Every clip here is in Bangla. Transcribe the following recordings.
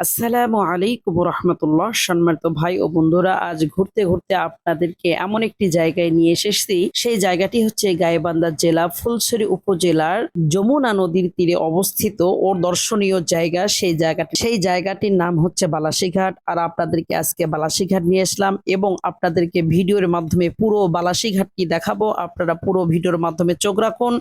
আসসালামু আলাইকুম রহমতুল্লাহ সম্মানিত ভাই ও বন্ধুরা, আজ ঘুরতে ঘুরতে আপনাদেরকে এমন একটি জায়গায় নিয়ে এসেছি। সেই জায়গাটি হচ্ছে গাইবান্ধা জেলা, ফুলছড়ি উপজেলার যমুনা নদীর তীরে অবস্থিত। ও দর্শনীয় জায়গা সেই জায়গাটি। সেই জায়গাটির নাম হচ্ছে বালাসীঘাট। আর আপনাদেরকে আজকে বালাসীঘাট নিয়ে আসলাম এবং আপনাদেরকে ভিডিওর মাধ্যমে পুরো বালাসীঘাটটি দেখাবো। আপনারা পুরো ভিডিওর মাধ্যমে চোখ রাখুন।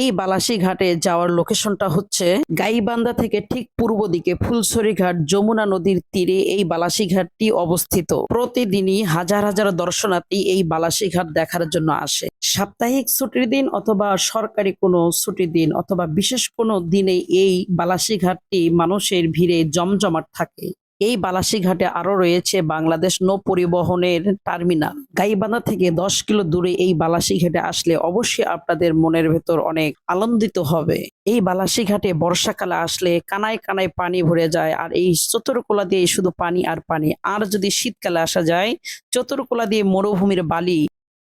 এই বালাসীঘাটে যাওয়ার লোকেশনটা হচ্ছে গাইবান্ধা থেকে ঠিক পূর্ব দিকে ফুলছড়ি ঘাট যমুনা নদীর তীরে এই বালাসীঘাটটি অবস্থিত। প্রতিদিনই হাজার হাজার দর্শনার্থী এই বালাসীঘাট দেখার জন্য আসে। সাপ্তাহিক ছুটির দিন অথবা সরকারি কোনো ছুটির দিন অথবা বিশেষ কোনো দিনে এই বালাসীঘাটটি মানুষের ভিড়ে জমজমাট থাকে। এই বালাসীঘাটে আরও রয়েছে বাংলাদেশ নৌ পরিবহনের টার্মিনাল। গাইবান্ধা থেকে দশ কিলো দূরে এই বালাসীঘাটে আসলে অবশ্যই আপনাদের মনের ভেতর অনেক আনন্দিত হবে। এই বালাসীঘাটে বর্ষাকালে আসলে কানায় কানায় পানি ভরে যায় আর এই চতুরকোলা দিয়ে শুধু পানি আর পানি। আর যদি শীতকালে আসা যায়, চতুরকোলা দিয়ে মরুভূমির বালি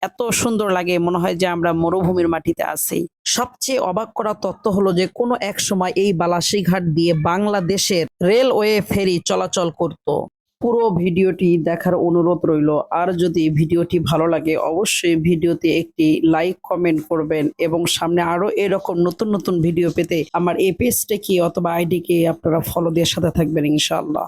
এত সুন্দর লাগে, মনে হয় যে আমরা মরুভূমির মাটিতে আছি। সবচেয়ে অবাক করা তথ্য হলো যে কোনো এক সময় এই বালাসী ঘাট দিয়ে বাংলাদেশের রেলওয়ে ফেরি চলাচল করত। পুরো ভিডিওটি দেখার অনুরোধ রইল। আর যদি ভিডিওটি ভালো লাগে, অবশ্যই ভিডিওতে একটি লাইক, কমেন্ট করবেন এবং সামনে আরও এরকম নতুন নতুন ভিডিও পেতে আমার এই পেজটিকে অথবা আইডিকে আপনারা ফলো দিয়ে সাথে থাকবেন ইনশাআল্লাহ।